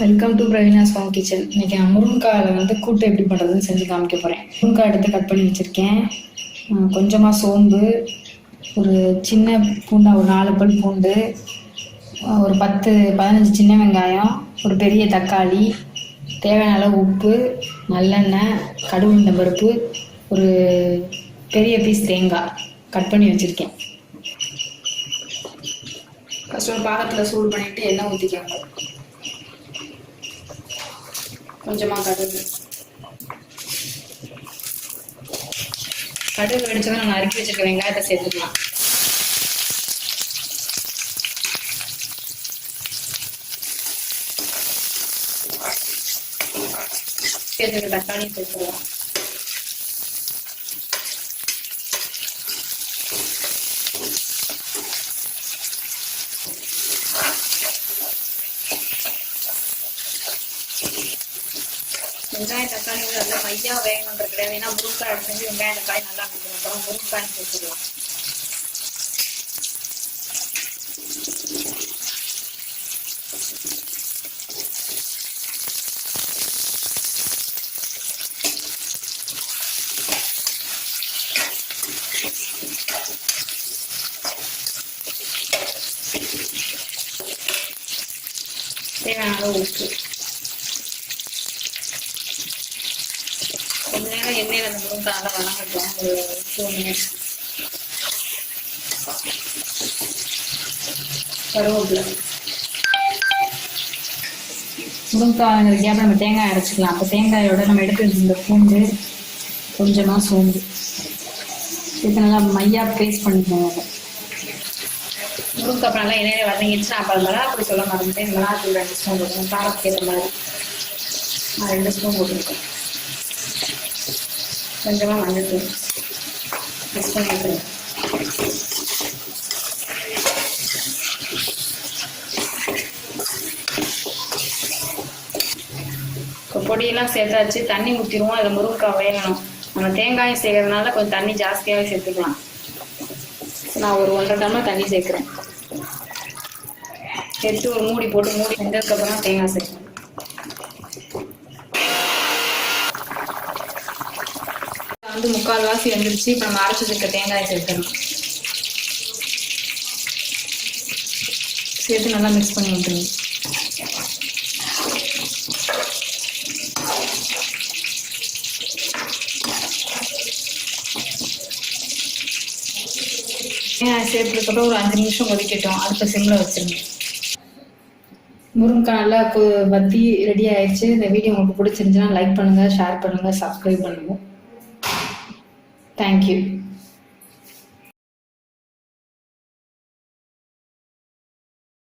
Welcome to Praveena's home kitchen இன்னைக்கு நான் முருங்காயில் வந்து கூட்டு எப்படி பண்ணுறதுன்னு செஞ்சு காமிக்க போகிறேன் முருங்காய் எடுத்து கட் பண்ணி வச்சுருக்கேன். கொஞ்சமாக சோம்பு ஒரு சின்ன பூண்டா ஒரு நாலு பல் பூண்டு ஒரு பத்து பதினஞ்சு சின்ன வெங்காயம் ஒரு பெரிய தக்காளி தேவையான அளவு உப்பு நல்லெண்ணெய் கடுகு பருப்பு ஒரு பெரிய பீஸ் தேங்காய் கட் பண்ணி வச்சுருக்கேன். ஃபஸ்ட் ஒரு பாகத்தில் சூடு பண்ணிவிட்டு எண்ணெய் ஊற்றிக்கோங்க கொஞ்சமாக கடுகு. கடுகு வெடிச்சதை நான் நறுக்கி வச்சிருக்க வெங்காயத்தை சேர்த்துக்கலாம். சேர்த்துக்க தக்காளி சேர்த்துக்கலாம். வெங்காயம் தக்காளி வந்து நல்லா மையா வேகணுன்ற கிடையாது ஏன்னா முருங்காய் எடுத்து வெங்காயம் தக்காளி நல்லா வெந்துடும் அப்புறம் முருங்காய் சேர்த்துக்கலாம் தேவையான அளவு உப்பு நேரம் எண்ணெயில் அந்த முருங்காய் நல்லா வதங்கட்டும் ஒரு டூ மினிட்ஸ் கருவேப்பிலை. நம்ம தேங்காய் அரைச்சிக்கலாம். அப்போ தேங்காயோட நம்ம எடுத்து வச்சிருந்த பூண்டு கொஞ்சமாக சோம்பு. இது நல்லா மையா பேஸ்ட் பண்ணிக்கோங்க அதை. அப்புறம் நல்லா எண்ணெயில் வதங்கிடுச்சு. அப்புறம் மிளகா அப்படி சொல்ல மறந்துட்டேன். மிளகா தூள் ரெண்டு ஸ்பூன் போட்டுருக்கோம் காரத்துக்கு ஏற்ற மாதிரி. நான் ரெண்டு ஸ்பூன் போட்டிருக்கேன் கொஞ்சமாக மஞ்சள் மிக்ஸ் பண்ணிக்கிறேன் இப்போ பொடியெல்லாம் சேர்த்தாச்சு தண்ணி ஊற்றிடுவோம் அதில் முருங்கைக்காய் வேகணும். நம்ம தேங்காயும் சேர்க்கறதுனால கொஞ்சம் தண்ணி ஜாஸ்தியாகவே சேர்த்துக்கலாம். நான் ஒரு ஒன்றரை டம்ளர் தண்ணி சேர்க்குறேன். எடுத்து ஒரு மூடி போட்டு மூடி வெந்ததுக்கப்புறம் தேங்காய் சேர்க்கணும். வந்து முக்கால் வாசி வந்துருச்சு. இப்போ நம்ம அரைச்சி வச்சிருக்க தேங்காயை சேர்க்கணும் சேர்த்து நல்லா மிக்ஸ் பண்ணி விட்டுருங்க சேர்த்துக்கப்புறம் சேர்த்ததுக்கப்புறம் ஒரு அஞ்சு நிமிஷம் கொதிக்கட்டும். அடுத்த சிம்மில் வச்சிருங்க. முருங்கைக்காய் நல்லா வத்தி ரெடி ஆயிடுச்சு. இந்த வீடியோ உங்களுக்கு பிடிச்சிருந்துச்சுன்னா லைக் பண்ணுங்க ஷேர் பண்ணுங்க சப்ஸ்கிரைப் பண்ணுங்க தேங்க்யூ